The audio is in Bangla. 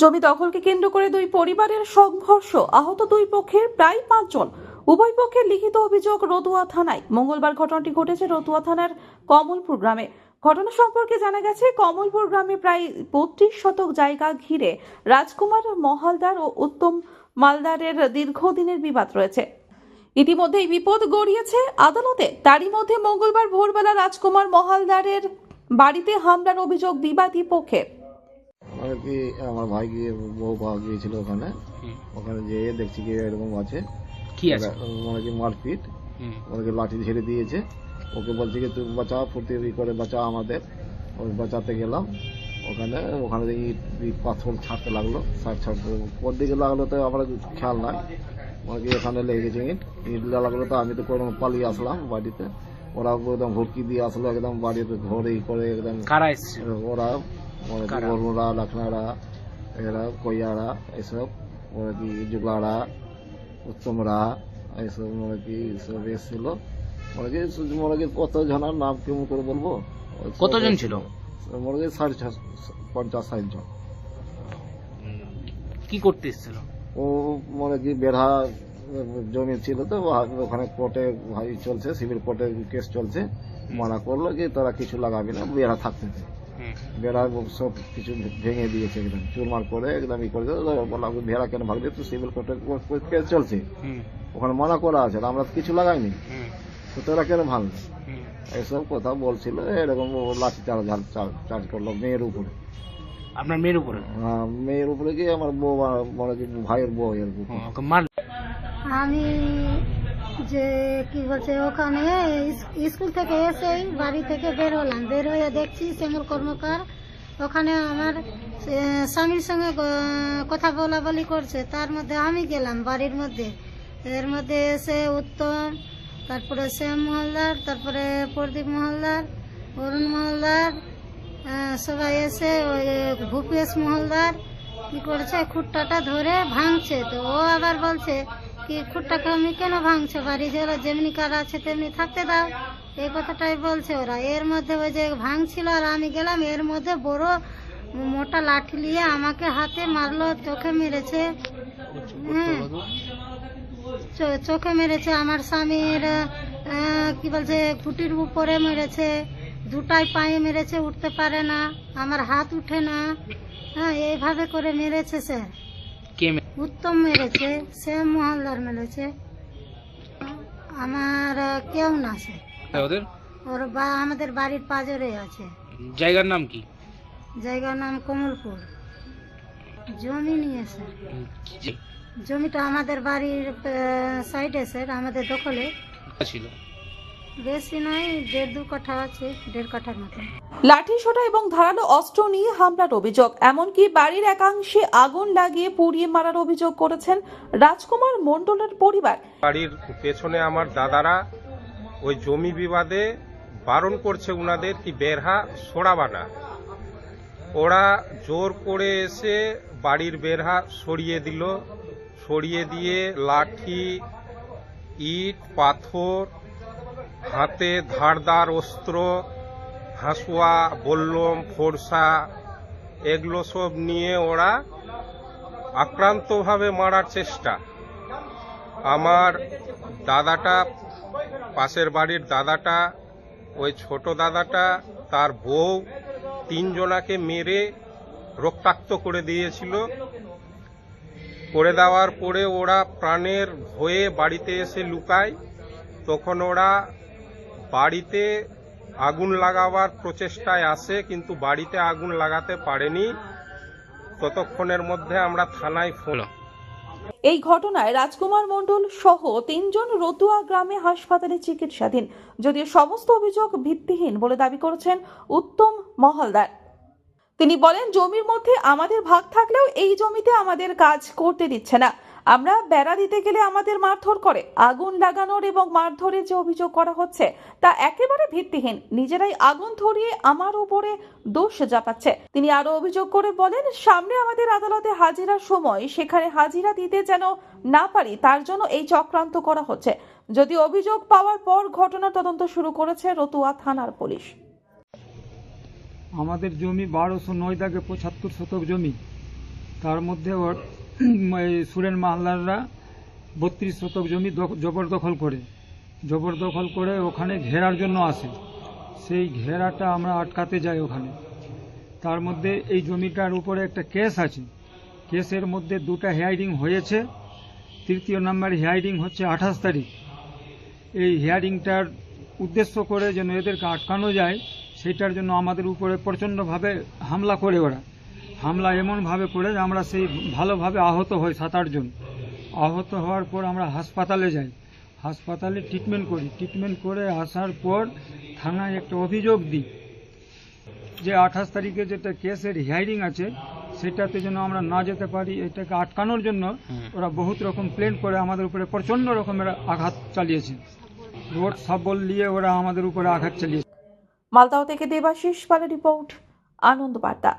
জমি দখলকে কেন্দ্র করে দুই পরিবারের সংঘর্ষ। আহত দুই পক্ষের প্রায় পাঁচজন। উভয় পক্ষের লিখিত অভিযোগ রতুয়া থানায়। মঙ্গলবার ঘটনাটি ঘটেছে রতুয়া থানার কমলপুর গ্রামে। ঘটনা সম্পর্কে জানা গেছে, কমলপুর গ্রামে প্রায় বত্রিশ শতক জায়গা ঘিরে রাজকুমার মহালদার ও উত্তম মালদারের দীর্ঘদিনের বিবাদ রয়েছে। ইতিমধ্যে এই বিপদ গড়িয়েছে আদালতে। তারই মধ্যে মঙ্গলবার ভোরবেলা রাজকুমার মহালদারের বাড়িতে হামলার অভিযোগ বিবাদী পক্ষের মানে কি আমার ভাই গিয়ে বউ পাওয়া গিয়েছিল ওখানে। ওখানে যেয়ে দেখছি কি এরকম আছে। কি আছে? মানে কি মারপিট ওনাকে লাঠি ঝেড়ে দিয়েছে। ওকে বলছে কি তুমি বাঁচাও ফুর্তি করে বাঁচাও আমাদের। ওই বাঁচাতে গেলাম। ওখানে ওখানে ইট পাথর ছাড়তে লাগল ছাড় ছাড়তে ওর দিকে লাগল তো আমার খেয়াল নাই। মানে কি এখানে লেগে গেছে ইট। ইট লাগল তো আমি তো কোনো পালিয়ে আসলাম বাড়িতে। ওরা একদম হুড়কি দিয়ে আসলো একদম বাড়িতে ঘরে করে একদম ওরা বরুণরা এরা কইয়ারা এসব। মানে কি উত্তমরা এসব মানে কি এসেছিল। মানে কি মানে কি কত জনের নাম কেমন করে বলব? কতজন ছিল? মানে কি সাড়ে পঞ্চাশ ষাট জন। কি করতে এসেছিল? ও মানে কি বেড়া জমি ছিল তো ওখানে কোর্টে ভাই চলছে সিভিল কোর্টে কেস চলছে। মানা করল কি তারা কিছু লাগাবে না বেড়া থাকতে বেড়া সব কিছু ভেঙে দিয়েছে একদম। চুরমার করে একদম ই করে। বললাম ভেড়া কেন ভাগবে তো সিভিল কোর্টে কেস চলছে। ওখানে মানা করা আছে আমরা তো কিছু লাগাইনি। তো তোরা কেন ভাঙবে হুম। এইসব কথা বলছিল এরকম লাঠি চার্জ চার্জ করল মেয়ের উপরে। আপনার মেয়ের উপরে? আহ, মেয়ের উপরে কি আমার বউ মানে ভাইয়ের বউ এর আমি যে কি বলছে, ওখানে স্কুল থেকে এসেই বাড়ি থেকে বের হলাম। বের হয়ে দেখছি শ্যামল কর্মকার। ওখানে আমার স্বামীর সঙ্গে কথা বলা বলি করছে। তার মধ্যে আমি গেলাম বাড়ির মধ্যে। এর মধ্যে এসে উত্তম, তারপরে শ্যাম মহলদার, তারপরে প্রদীপ মহলদার, অরুণ মহলদার সবাই এসে ওই ভূপেশ মহলদার কি করছে, খুঁটটাটা ধরে ভাঙছে। তো ও আবার বলছে কি খুঁটটাকে আমি কেন ভাঙছে? বাড়ি যারা যেমনি কার আছে, তেমনি থাকতে দাও। এই কথাটাই বলছে ওরা। এর মধ্যে ওই যে ভাঙছিল আর আমি গেলাম, এর মধ্যে বড় মোটা লাঠি নিয়ে আমাকে হাতে মারলো, চোখে মেরেছে। হ্যাঁ। চোখে মেরেছে। আমার স্বামীর কি বলছে, খুঁটির উপরে মেরেছে। দুটাই পায়ে মেরেছে, উঠতে পারে না। আমার হাত উঠে না। হ্যাঁ এইভাবে করে মেরেছে স্যার উত্তম মেরেছে সে মহলদার মেরেছে। আমার কেউ না স্যার ওদের? ওর বা আমাদের বাড়ির পাজরে আছে। জায়গার নাম কি? জায়গার নাম কমলপুর। জমি নিয়ে স্যার হুম, জমিটা আমাদের বাড়ির সাইডে স্যার আমাদের দখলে। ছিল? বেশি নয় দেড় দু কাঠা আছে দেড় কাঠার মতো। লাঠি সোটা এবং ধারালো অস্ত্র নিয়ে হামলার অভিযোগ এমনকি বাড়ির একাংশে আগুন লাগিয়ে পুড়িয়ে মারার অভিযোগ করেছেন রাজকুমার মণ্ডলের পরিবার। বাড়ির পেছনে আমার দাদারা ওই জমি বিবাদে বারণ করছে উনাদের কি বেরহা সরাবা না ওরা জোর করে এসে বাড়ির বেরহা সরিয়ে দিল সরিয়ে দিয়ে লাঠি ইট পাথর হাতে ধারদার অস্ত্র, হাসুয়া, বল্লম, ফোরসা, এগুলো সব নিয়ে ওরা আক্রান্তভাবে মারার চেষ্টা। আমার দাদাটা, পাশের বাড়ির দাদাটা, ওই ছোট দাদাটা, তার বউ তিনজনাকে মেরে রক্তাক্ত করে দিয়েছিল। করে দেওয়ার পরে ওরা প্রাণের ভয়ে বাড়িতে এসে লুকায়। তখন ওরা বাড়িতে আগুন লাগাবার প্রচেষ্টায় আসে কিন্তু বাড়িতে আগুন লাগাতে পারেনি। ততক্ষণের মধ্যে আমরা থানায় ফোন এই ঘটনায় রাজকুমার মণ্ডল সহ তিনজন রতুয়া গ্রামে হাসপাতালে চিকিৎসাধীন, যদিও সমস্ত অভিযোগ ভিত্তিহীন বলে দাবি করেছেন উত্তম মহলদার। তিনি বলেন, জমির মধ্যে আমাদের ভাগ থাকলেও এই জমিতে আমাদের কাজ করতে দিচ্ছে না। আমরা বেড়া দিতে গেলে আমাদের মারধর করে, আগুন লাগানোর এবং মারধরের যে অভিযোগ করা হচ্ছে, তা একেবারে ভিত্তিহীন। নিজেরাই আগুন ধরিয়ে আমার উপরে দোষ চাপাচ্ছে তিনি আরও অভিযোগ করে বলেন, সামনে আমাদের আদালতে হাজিরার সময় সেখানে হাজিরা দিতে যেন না পারি, তার জন্য এই চক্রান্ত করা হচ্ছে। যদি অভিযোগ পাওয়ার পর ঘটনা তদন্ত শুরু করেছে রতুয়া থানার পুলিশ। আমাদের জমি বারোশো নয় দাগে পঁচাত্তর শতক জমি। তার মধ্যে সুরেন মাহলাররা বত্রিশ শতক জমি দখ- জবরদখল করে। জবরদখল করে ওখানে ঘেরার জন্য আসে। সেই ঘেরাটা আমরা আটকাতে যাই ওখানে। তার মধ্যে এই জমিটার উপরে একটা কেস আছে। কেসের মধ্যে দুটা হিয়ারিং হয়েছে। তৃতীয় নাম্বার হিয়ারিং হচ্ছে আঠাশ তারিখ। এই হিয়ারিংটার উদ্দেশ্য করে যেন এদেরকে আটকানো যায়, সেটার জন্য আমাদের উপরে প্রচণ্ডভাবে হামলা করে ওরা। হামলা এমনভাবে করে যে আমরা সেই ভালোভাবে আহত হই সাত আটজন আহত হওয়ার পর আমরা হাসপাতালে যাই। হাসপাতালে ট্রিটমেন্ট করি। ট্রিটমেন্ট করে আসার পর থানায় একটা অভিযোগ দিই যে আঠাশ তারিখে যেটা কেসের হিয়ারিং আছে সেটাতে যেন আমরা না যেতে পারি এটাকে আটকানোর জন্য ওরা বহুত রকম প্লেন করে আমাদের উপরে প্রচণ্ড রকমের আঘাত চালিয়েছে। রোড সাবল নিয়ে ওরা আমাদের উপরে আঘাত চালিয়েছে। মালদাও থেকে দেবাশিস পালের রিপোর্ট আনন্দ বার্তা।